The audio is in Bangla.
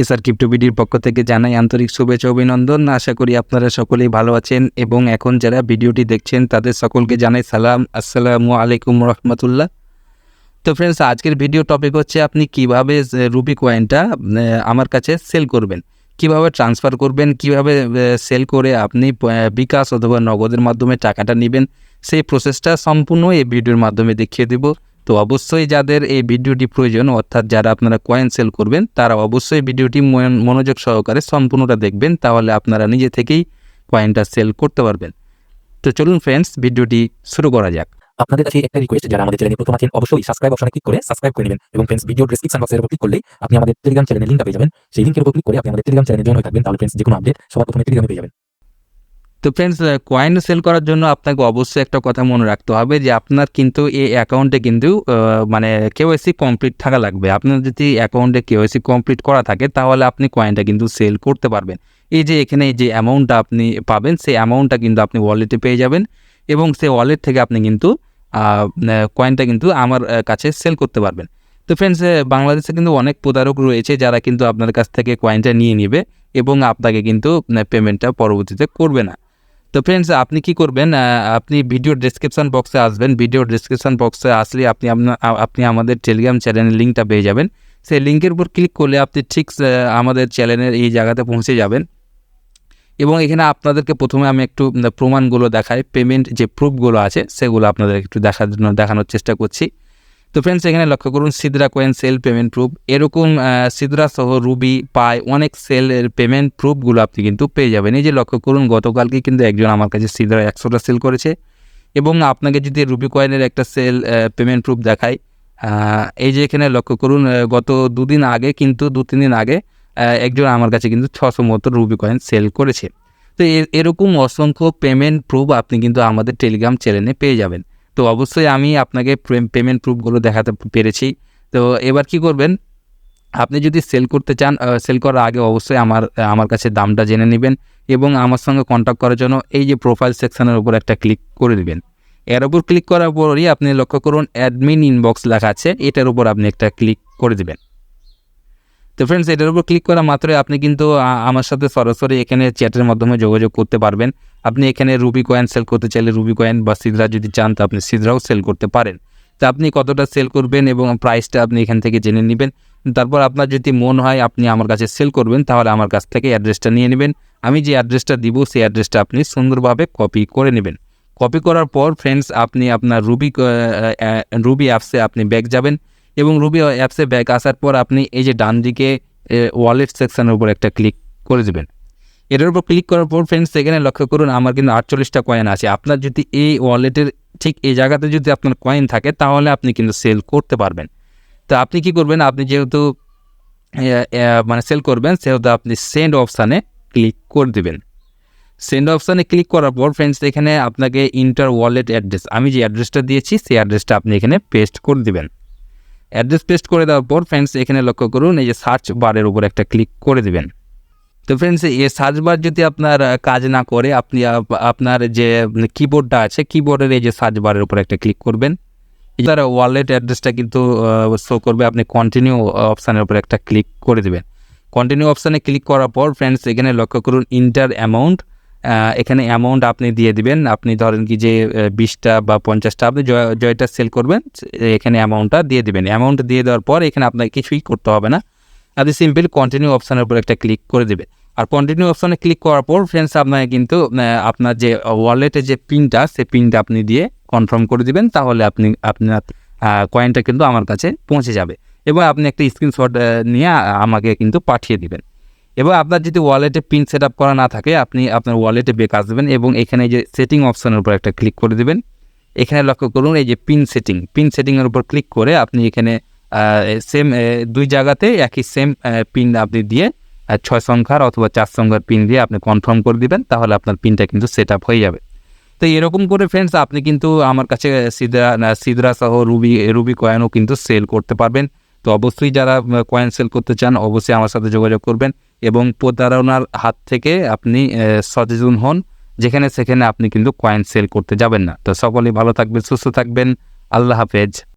এসআর ক্রিপ্টোবিডির পক্ষ থেকে জানাই আন্তরিক শুভেচ্ছা অভিনন্দন। আশা করি আপনারা সকলেই ভালো আছেন এবং এখন যারা ভিডিওটি দেখছেন, তাদের সকলকে জানাই সালাম। আসসালামু আলাইকুম রহমতুল্লাহ। তো ফ্রেন্ডস আজকের ভিডিও টপিক হচ্ছে আপনি কীভাবে রুবি কয়েনটা আমার কাছে সেল করবেন। কীভাবে ট্রান্সফার করবেন, কীভাবে সেল করে আপনি বিকাশ অথবা নগদের মাধ্যমে টাকাটা নেবেন, সেই প্রসেসটা সম্পূর্ণ এই ভিডিওর মাধ্যমে দেখিয়ে দেব। তো অবশ্যই যাদের এই ভিডিওটি প্রয়োজন, অর্থাৎ যারা আপনারা কয়েন সেল করবেন, তারা অবশ্যই ভিডিওটি মন- মনোযোগ সহকারে সম্পূর্ণটা দেখবেন, তাহলে আপনারা নিজে থেকেই কয়েনটা সেল করতে পারবেন। তো চলুন ফ্রেন্ডস ভিডিওটি শুরু করা যাক। আপনাদের কাছে একটা রিকোয়েস্ট যারা আমাদের চ্যানেলে প্রথম আছেন, অবশ্যই সাবস্ক্রাইব অপশনে ক্লিক করে সাবস্ক্রাইব করে নেবেন এবং ফ্রেন্ডস ভিডিও ডেসক্রিপশন বক্সের উপর ক্লিক করলেই আপনি আমাদের টেলিগ্রাম চ্যানেলের লিঙ্কটা পেয়ে যাবেন। সেই লিঙ্কের উপর ক্লিক করে আপনি আমাদের টেলিগ্রাম চ্যানেলে জয়েন হয়ে থাকবেন। তাহলে ফ্রেন্ডস যে কোনো আপডেট সবার প্রথমে টেলিগ্রামে পেয়ে যাবেন। তো ফ্রেন্ডস কয়েন সেল করার জন্য আপনাকে অবশ্যই একটা কথা মনে রাখতে হবে যে আপনার কিন্তু এই অ্যাকাউন্টে কিন্তু মানে কেওয়াইসি কমপ্লিট থাকা লাগবে। আপনার যদি অ্যাকাউন্টে কেওয়াইসি কমপ্লিট করা থাকে, তাহলে আপনি কয়েনটা কিন্তু সেল করতে পারবেন। এই যে এখানে যে অ্যামাউন্টটা আপনি পাবেন, সেই অ্যামাউন্টটা কিন্তু আপনি ওয়ালেটে পেয়ে যাবেন এবং সেই ওয়ালেট থেকে আপনি কিন্তু কয়েনটা কিন্তু আমার কাছে সেল করতে পারবেন। তো ফ্রেন্ডস বাংলাদেশে কিন্তু অনেক প্রতারক রয়েছে যারা কিন্তু আপনার কাছ থেকে কয়েনটা নিয়ে নেবে এবং আপনাকে কিন্তু পেমেন্টটা পরবর্তীতে করবে না। তো ফ্রেন্ডস আপনি কি করবেন আপনি ভিডিও ডেসক্রিপশন বক্সে আসবেন। ভিডিও ডেসক্রিপশন বক্সে আসলে আপনি আপনি আমাদের টেলিগ্রাম চ্যানেলের লিঙ্কটা পেয়ে যাবেন। সেই লিঙ্কের উপর ক্লিক করলে আপনি ঠিক আমাদের চ্যানেলের এই জায়গাতে পৌঁছে যাবেন। এবং এখানে আপনাদেরকে প্রথমে আমি একটু প্রমাণগুলো দেখাই। পেমেন্ট যে প্রুফগুলো আছে, সেগুলো আপনাদের একটু দেখার জন্য দেখানোর চেষ্টা করছি। তো ফ্রেন্ডস এখানে লক্ষ্য করুন Sidra coin sell payment proof এরকম সিদ্রা সহ রুবি পাই অনেক সেলের পেমেন্ট প্রুফগুলো আপনি কিন্তু পেয়ে যাবেন। এই যে লক্ষ্য করুন, গতকালকে কিন্তু একজন আমার কাছে সিদ্রা একশোটা সেল করেছে এবং আপনাকে যদি রুবি কয়েনের একটা সেল পেমেন্ট প্রুফ দেখায় এই যে এখানে লক্ষ্য করুন গত দুদিন আগে কিন্তু দু তিন দিন আগে একজন আমার কাছে কিন্তু ছশো মতো রুবি কয়েন সেল করেছে। তো এরকম অসংখ্য পেমেন্ট প্রুফ আপনি কিন্তু আমাদের টেলিগ্রাম চ্যানেলে পেয়ে যাবেন। তো অবশ্যই আমি আপনাকে পেমেন্ট প্রুফগুলো দেখাতে পেরেছি। তো এবার কি করবেন? আপনি যদি সেল করতে চান সেল করার আগে অবশ্যই আমার আমার কাছে দামটা জেনে নেবেন এবং আমার সঙ্গে কন্ট্যাক্ট করার জন্য এই যে প্রোফাইল সেকশনের উপর একটা ক্লিক করে দিবেন। এর উপর ক্লিক করার পরই আপনি লক্ষ্য করুন অ্যাডমিন ইনবক্স লেখা আছে, এটার উপর আপনি একটা ক্লিক করে দেবেন। তো ফ্রেন্ডস এটার উপর ক্লিক করা মাত্রই আপনি কিন্তু আমার সাথে সরাসরি এখানে চ্যাটের মাধ্যমে যোগাযোগ করতে পারবেন। আপনি এখানে রুবি কয়েন সেল করতে চাইলে রুবি কয়েন বা সিদ্রা যদি চান, তো আপনি সিদ্রাও সেল করতে পারেন। তো আপনি কতটা সেল করবেন এবং প্রাইসটা আপনি এখান থেকে জেনে নেবেন। তারপর আপনার যদি মন হয়, আপনি আমার কাছে সেল করবেন, তাহলে আমার কাছ থেকে অ্যাড্রেসটা নিয়ে নেবেন। আমি যে অ্যাড্রেসটা দিব, সেই অ্যাড্রেসটা আপনি সুন্দরভাবে কপি করে নেবেন। কপি করার পর ফ্রেন্ডস আপনি আপনার রুবি রুবি অ্যাপসে আপনি ব্যাক যাবেন এবং রুবি অ্যাপসে ব্যাক আসার পর আপনি এই যে ডান দিকে ওয়ালেট সেকশনের উপর একটা ক্লিক করে দেবেন। এটার উপর ক্লিক করার পর ফ্রেন্ডস সেখানে লক্ষ্য করুন আমার কিন্তু আটচল্লিশটা কয়েন আছে। আপনার যদি এই ওয়ালেটের ঠিক এই জায়গাতে যদি আপনার কয়েন থাকে, তাহলে আপনি কিন্তু সেল করতে পারবেন। তো আপনি কি করবেন? আপনি যেহেতু মানে সেল করবেন, সেহেতু আপনি সেন্ড অপশানে ক্লিক করে দেবেন। সেন্ড অপশানে ক্লিক করার পর ফ্রেন্ডস এখানে আপনাকে ইন্টার ওয়ালেট অ্যাড্রেস আমি যে অ্যাড্রেসটা দিয়েছি, সেই অ্যাড্রেসটা আপনি এখানে পেস্ট করে দেবেন। অ্যাড্রেস পেস্ট করে দেওয়ার পর ফ্রেন্ডস এখানে লক্ষ্য করুন, এই যে সার্চ বারের উপর একটা ক্লিক করে দেবেন। তো ফ্রেন্ডস এই সার্চ বার যদি আপনার কাজ না করে, আপনি আপ- আপনার যে কিবোর্ডটা আছে কিবোর্ডের এই যে সার্চ বারের উপর একটা ক্লিক করবেন। তার ওয়ালেট অ্যাড্রেসটা কিন্তু শো করবে, আপনি কন্টিনিউ অপশানের উপর একটা ক্লিক করে দেবেন। কন্টিনিউ অপশানে ক্লিক করার পর ফ্রেন্ডস এখানে লক্ষ্য করুন ইন্টার অ্যামাউন্ট এখানে অ্যামাউন্ট আপনি দিয়ে দিবেন। আপনি ধরেন কি যে বিশটা বা পঞ্চাশটা আপনি জয়- জয়টা সেল করবেন। এখানে অ্যামাউন্টটা দিয়ে দিবেন। অ্যামাউন্ট দিয়ে দেওয়ার পর এখানে আপনাকে কিছুই করতে হবে না। আপনি সিম্পল কন্টিনিউ অপশানের উপর একটা ক্লিক করে দেবেন। আর কন্টিনিউ অপশানে ক্লিক করার পর ফ্রেন্ডস আপনাকে কিন্তু আপনার যে ওয়ালেটের যে পিনটা সেই পিনটা আপনি দিয়ে কনফার্ম করে দিবেন, তাহলে আপনি, আপনার কয়েনটা কিন্তু আমার কাছে পৌঁছে যাবে। এবং আপনি একটা স্ক্রিনশট নিয়ে আমাকে কিন্তু পাঠিয়ে দিবেন। এবং আপনার যদি ওয়ালেটে পিন সেট আপ করা না থাকে, আপনি আপনার ওয়ালেটে বেক আসবেন এবং এখানে যে সেটিং অপশানের উপর একটা ক্লিক করে দেবেন। এখানে লক্ষ্য করুন, এই যে পিন সেটিং পিন সেটিংয়ের উপর ক্লিক করে আপনি এখানে সেম দুই জায়গাতে একই সেম পিন আপনি দিয়ে ছয় সংখ্যার অথবা চার সংখ্যার পিন দিয়ে আপনি কনফার্ম করে দিবেন, তাহলে আপনার পিনটা কিন্তু সেট আপ হয়ে যাবে। তো এরকম করে ফ্রেন্ডস আপনি কিন্তু আমার কাছে সিদরা সিদরা সহ রুবি রুবি কয়েনও কিন্তু সেল করতে পারবেন। তো অবশ্যই যারা কয়েন সেল করতে চান, অবশ্যই আমার সাথে যোগাযোগ করবেন এবং প্রতারণার হাত থেকে আপনি সচেতন হন, যেখানে সেখানে আপনি কিন্তু কয়েন সেল করতে যাবেন না। তো সকলেই ভালো থাকবেন, সুস্থ থাকবেন। আল্লাহ হাফেজ।